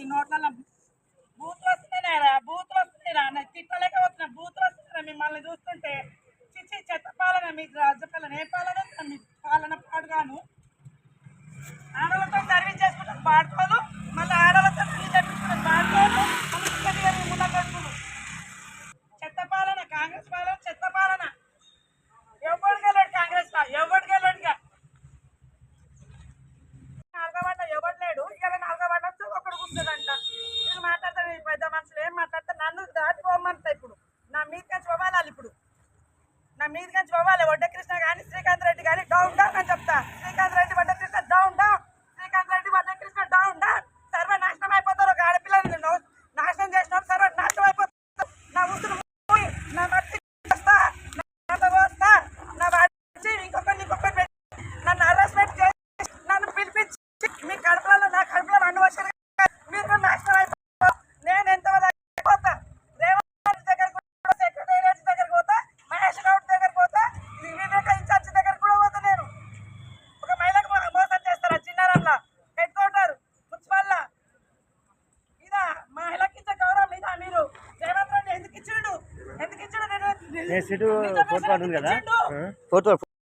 ఈ నోట్లలో బూతులు వస్తున్నాయిరా బూతులు వస్తున్నాయిరా తిట్టలేక వస్తున్నా బూతులు వస్తున్నాయిరా మిమ్మల్ని చూస్తుంటే చిచ్చి చెత్త పాలన మీకు రాజపాలన ఏ పాలన? మీ పాలన పాడుగాను ఆడవాళ్ళతో సర్వీస్ చేసుకుంటాం పాడుకోదు మీది చూడాలి పోవాలి వడ్డ కృష్ణ కానీ ఫోర్ పార్ట్ ఉంది కదా ఫోర్